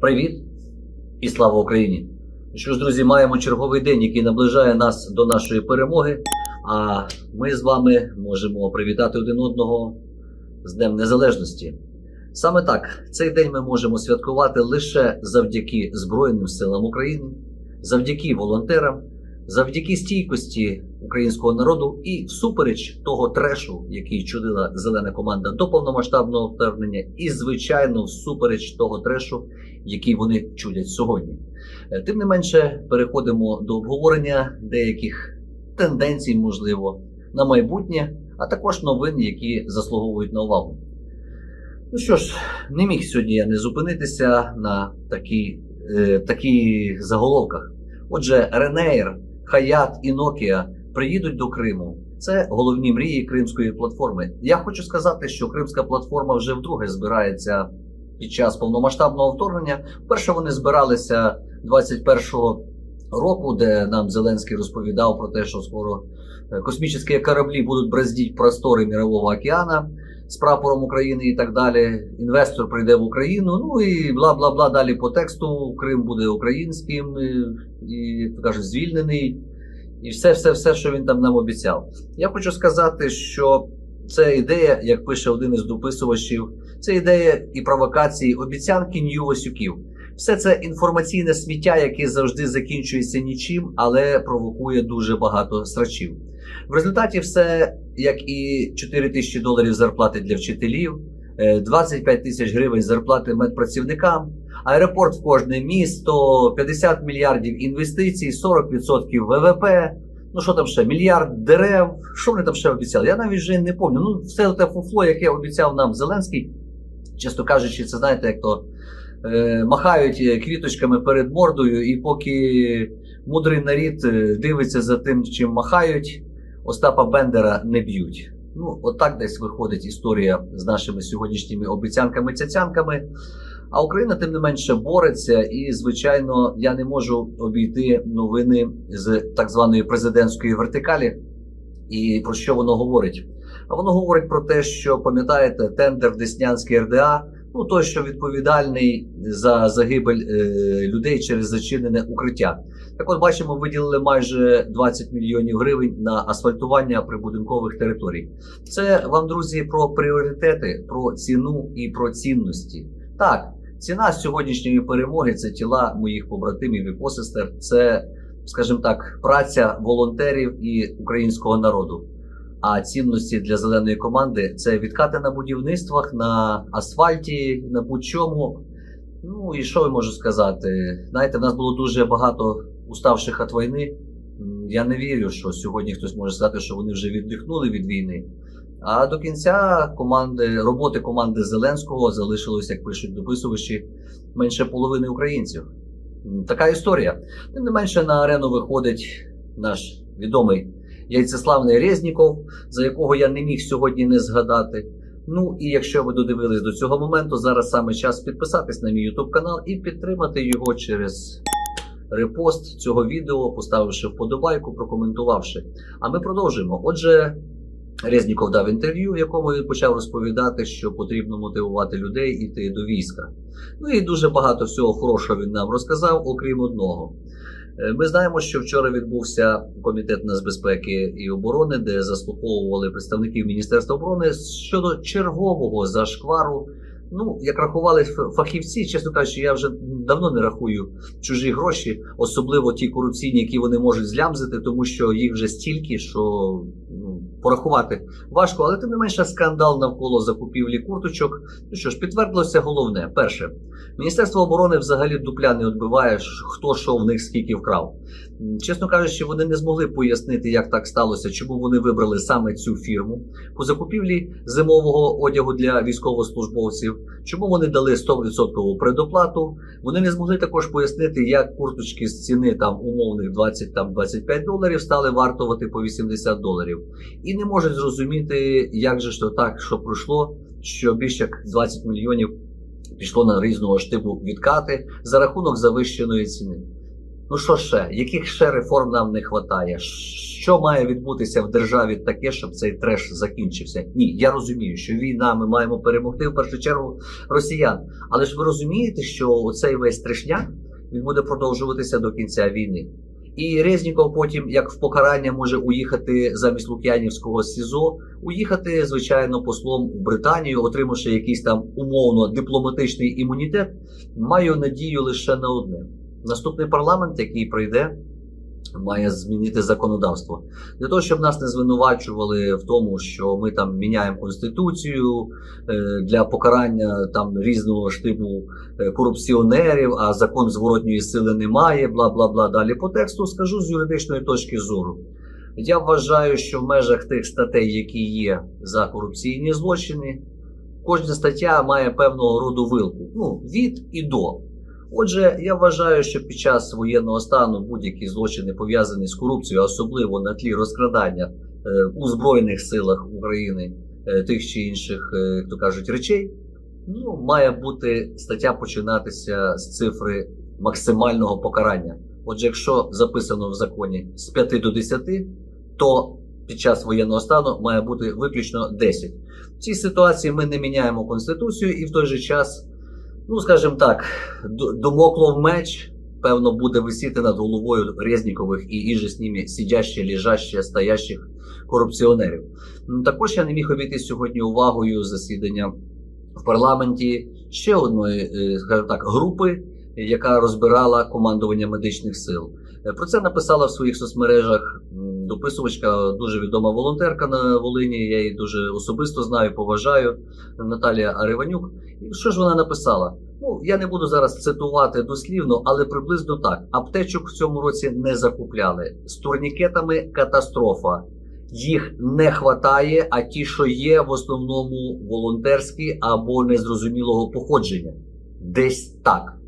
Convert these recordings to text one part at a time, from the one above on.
Привіт і слава Україні! Що ж, друзі, маємо черговий день, який наближає нас до нашої перемоги. А ми з вами можемо привітати один одного з Днем Незалежності. Саме так, цей день ми можемо святкувати лише завдяки Збройним силам України, завдяки волонтерам, завдяки стійкості українського народу і всупереч того трешу, який чудила зелена команда до повномасштабного вторгнення, і звичайно, всупереч того трешу, який вони чудять сьогодні. Е, Тим не менше, переходимо до обговорення деяких тенденцій, можливо, на майбутнє, а також новин, які заслуговують на увагу. Ну що ж, не міг сьогодні я не зупинитися на такій, е, таких заголовках. Отже, Ренейр, Хаят і Nokia приїдуть до Криму. Це головні мрії Кримської платформи. Я хочу сказати, що Кримська платформа вже вдруге збирається під час повномасштабного вторгнення. Вперше вони збиралися 21-го року, де нам Зеленський розповідав про те, що скоро е, космічні кораблі будуть браздіть простори Мірового океана з прапором України і так далі. Інвестор прийде в Україну. Ну і бла бла бла. Далі по тексту Крим буде українським і, кажуть, звільнений. І все, все, все, що він там нам обіцяв. Я хочу сказати, що це ідея, як пише один із дописувачів, це ідея і провокації, обіцянки Нью-Васюків. Все це інформаційне сміття, яке завжди закінчується нічим, але провокує дуже багато срачів. В результаті все, як і 4 тисячі доларів зарплати для вчителів, е, 25 тисяч гривень зарплати медпрацівникам, аеропорт в кожне місто, 50 мільярдів інвестицій, 40% ВВП. Ну що там ще? Мільярд дерев. Що вони там ще обіцяли? Я навіть вже не пам'ятаю. Ну, все те фуфло, яке обіцяв нам Зеленський, чесно кажучи, це знаєте, як то е, махають е, квіточками перед мордою, і поки мудрий нарід е, дивиться за тим, чим махають, Остапа Бендера не б'ють. Ну, отак десь виходить історія з нашими сьогоднішніми обіцянками-цяцянками. А Україна, тим не менше, бореться, і, звичайно, я не можу обійти новини з так званої президентської вертикалі. І про що воно говорить? А воно говорить про те, що пам'ятаєте, тендер в Деснянській РДА, ну той, що відповідальний за загибель е, людей через зачинене укриття. Так от бачимо, виділили майже 20 мільйонів гривень на асфальтування прибудинкових територій. Це вам, друзі, про пріоритети, про ціну і про цінності. Так, ціна сьогоднішньої перемоги це тіла моїх побратимів і посестер. Це, скажімо так, праця волонтерів і українського народу. А цінності для зеленої команди це відкати на будівництвах, на асфальті, на будь-чому. Ну і що я можу сказати? Знаєте, в нас було дуже багато уставших від війни. Я не вірю, що сьогодні хтось може сказати, що вони вже віддихнули від війни. А до кінця команди роботи команди Зеленського залишилось, як пишуть дописувачі, менше половини українців. Така історія. Тим не менше на арену виходить наш відомий яйцеславний Резніков, за якого я не міг сьогодні не згадати. Ну і якщо ви додивились до цього моменту, зараз саме час підписатись на мій YouTube канал і підтримати його через репост цього відео, поставивши вподобайку, прокоментувавши. А ми продовжуємо. Отже, Резніков дав інтерв'ю, в якому він почав розповідати, що потрібно мотивувати людей іти до війська. Ну і дуже багато всього хорошого він нам розказав, окрім одного. Е, Ми знаємо, що вчора відбувся комітет нацбезпеки і оборони, де заслуховували представників Міністерства оборони щодо чергового зашквару. Ну, як рахували фахівці, чесно кажучи, я вже давно не рахую чужі гроші, особливо ті корупційні, які вони можуть злямзити, тому що їх вже стільки, що порахувати важко. Але тим не менше скандал навколо закупівлі курточок. Ну що ж, підтвердилося головне: перше, Міністерство оборони взагалі дупля не відбиває, хто що в них скільки вкрав. Чесно кажучи, вони не змогли пояснити, як так сталося, чому вони вибрали саме цю фірму по закупівлі зимового одягу для військовослужбовців. Чому вони дали 100% предоплату? Вони не змогли також пояснити, як курточки з ціни там умовних 20 там 25 доларів стали вартувати по 80 доларів, і не можуть зрозуміти, як же ж так, що пройшло, що більше як 20 мільйонів пішло на різного штибу відкати за рахунок завищеної ціни. Ну що ще? Яких ще реформ нам не вистачає? Що має відбутися в державі таке, щоб цей треш закінчився? Ні, я розумію, що війна ми маємо перемогти в першу чергу росіян. Але ж ви розумієте, що цей весь трешняк він буде продовжуватися до кінця війни. І Резніков потім, як в покарання, може уїхати замість Лук'янівського СІЗО, уїхати, звичайно, послом в Британію, отримавши якийсь там умовно дипломатичний імунітет. Маю надію лише на одне: наступний парламент, який прийде, має змінити законодавство для того, щоб нас не звинувачували в тому, що ми там міняємо конституцію е, для покарання там різного штибу е, корупціонерів, а закон зворотньої сили немає. Бла бла бла. Далі по тексту скажу з юридичної точки зору. Я вважаю, що в межах тих статей, які є за корупційні злочини, кожна стаття має певного роду вилку. Ну, від і до. Отже, я вважаю, що під час воєнного стану будь-які злочини пов'язані з корупцією, особливо на тлі розкрадання е, у Збройних силах України е, тих чи інших, е, як то кажуть, речей, ну, має бути стаття починатися з цифри максимального покарання. Отже, якщо записано в законі з 5 до 10, то під час воєнного стану має бути виключно 10. В цій ситуації ми не міняємо конституцію і в той же час ну скажімо так, домоклов меч, певно, буде висіти над головою Резнікових і іже з ними сидящих, лежащих, стоящих корупціонерів. М, Також я не міг обійти сьогодні увагою засідання в парламенті ще одної, е, скажімо так, групи, яка розбирала командування медичних сил. Е, Про це написала в своїх соцмережах дописувачка, дуже відома волонтерка на Волині. Я її дуже особисто знаю, поважаю. Наталія Ариванюк. І що ж вона написала? Ну, я не буду зараз цитувати дослівно, але приблизно так: аптечок в цьому році не закупляли. З турнікетами катастрофа. Їх не хватає, а ті, що є, в основному волонтерські або незрозумілого походження. Десь так.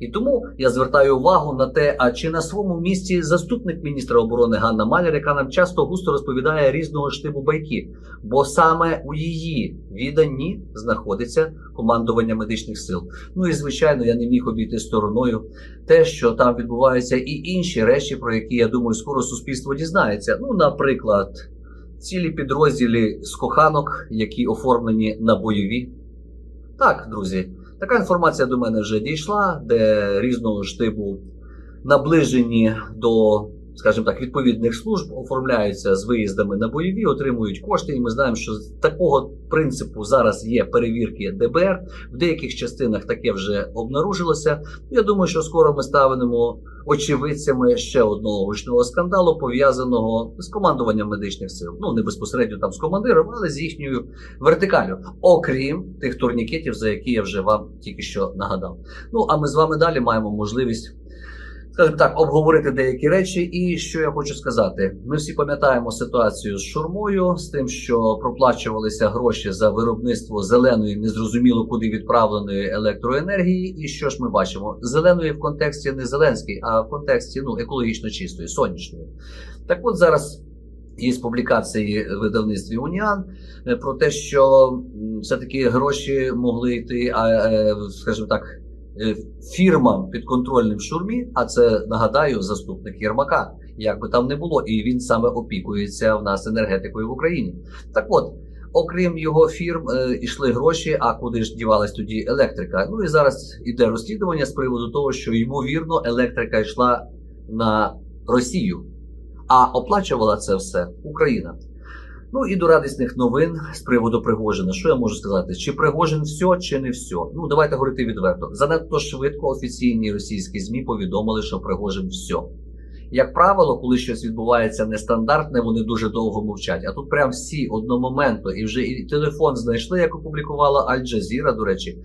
І тому я звертаю увагу на те, а чи на своєму місці заступник міністра оборони Ганна Маляр, яка нам часто густо розповідає різного штибу байки, бо саме у її відданні знаходиться командування медичних сил. Ну і звичайно, я не міг обійти стороною те, що там відбуваються і інші речі, про які я думаю, скоро суспільство дізнається. Ну, наприклад, цілі підрозділі з коханок, які оформлені на бойові. Так, друзі. Така інформація до мене вже дійшла, де різного штибу наближені до, скажімо так, відповідних служб оформляються з виїздами на бойові, отримують кошти. І ми знаємо, що з такого принципу зараз є перевірки ДБР. В деяких частинах таке вже обнаружилося. Я думаю, що скоро ми ставимо очевидцями ще одного гучного скандалу, пов'язаного з командуванням медичних сил. Ну не безпосередньо там з командиром, але з їхньою вертикалю, окрім тих турнікетів, за які я вже вам тільки що нагадав. Ну а ми з вами далі маємо можливість. Скажімо так, обговорити деякі речі, і що я хочу сказати: ми всі пам'ятаємо ситуацію з шурмою, з тим, що проплачувалися гроші за виробництво зеленої, незрозуміло куди відправленої електроенергії. І що ж ми бачимо? Зеленої в контексті не зеленській, а в контексті ну екологічно чистої, сонячної. Так от зараз є публікації видавництві Уніан про те, що все-таки гроші могли йти, а, е, скажімо так, фірмам підконтрольним шурмі, а це нагадаю заступник Єрмака, як би там не було, і він саме опікується в нас енергетикою в Україні. Так от. Окрім його фірм, е, йшли гроші. А куди ж дівалась тоді електрика? Ну і зараз іде розслідування з приводу того, що ймовірно електрика йшла на Росію, а оплачувала це все Україна. Ну і до радісних новин з приводу Пригожина. Що я можу сказати? Чи Пригожин все, чи не все? Ну давайте говорити відверто. Занадто швидко офіційні російські змі повідомили, що Пригожин все. Як правило, коли щось відбувається нестандартне, вони дуже довго мовчать. А тут прям всі одномоментно, і вже і телефон знайшли, як опублікувала Аль-Джазіра, до речі,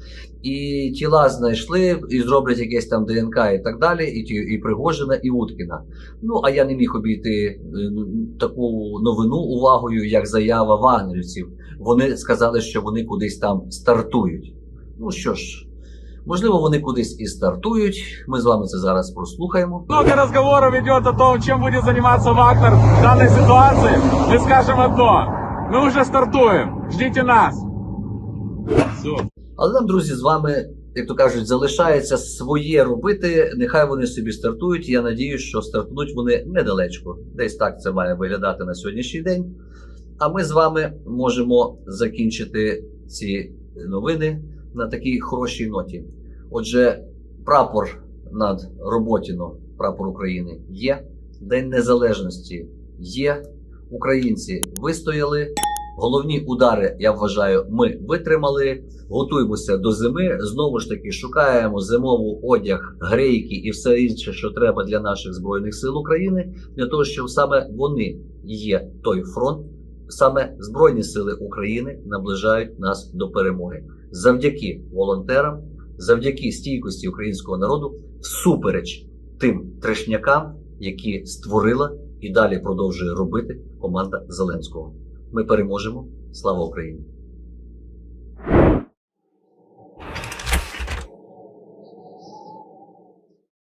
і тіла знайшли, і зроблять якесь там ДНК і так далі, і ті- і Пригожина, і Уткіна. Ну а я не міг обійти е, таку новину увагою, як заява вагнерівців. Вони сказали, що вони кудись там стартують. Ну що ж, можливо, вони кудись і стартують. Ми з вами це зараз прослухаємо. Много разговоров идет о том, чем будет заниматься Вагнер в данной ситуации. Мы скажем одно. Мы уже стартуем. Ждите нас. Все. Але нам, друзі, з вами як то кажуть, залишається своє робити. Нехай вони собі стартують. Я надіюсь, що стартують вони недалечко. Десь так це має виглядати на сьогоднішній день. А ми з вами можемо закінчити ці новини на такій хорошій ноті. Отже, прапор над Роботіно, прапор України є. День Незалежності є. Українці вистояли. Головні удари, я вважаю, ми витримали. Готуємося до зими. Знову ж таки, шукаємо зимовий одяг, грейки і все інше, що треба для наших збройних сил України, для того, щоб саме вони є той фронт, саме Збройні Сили України наближають нас до перемоги завдяки волонтерам, завдяки стійкості українського народу, всупереч тим трешнякам, які створила і далі продовжує робити команда Зеленського. Ми переможемо. Слава Україні!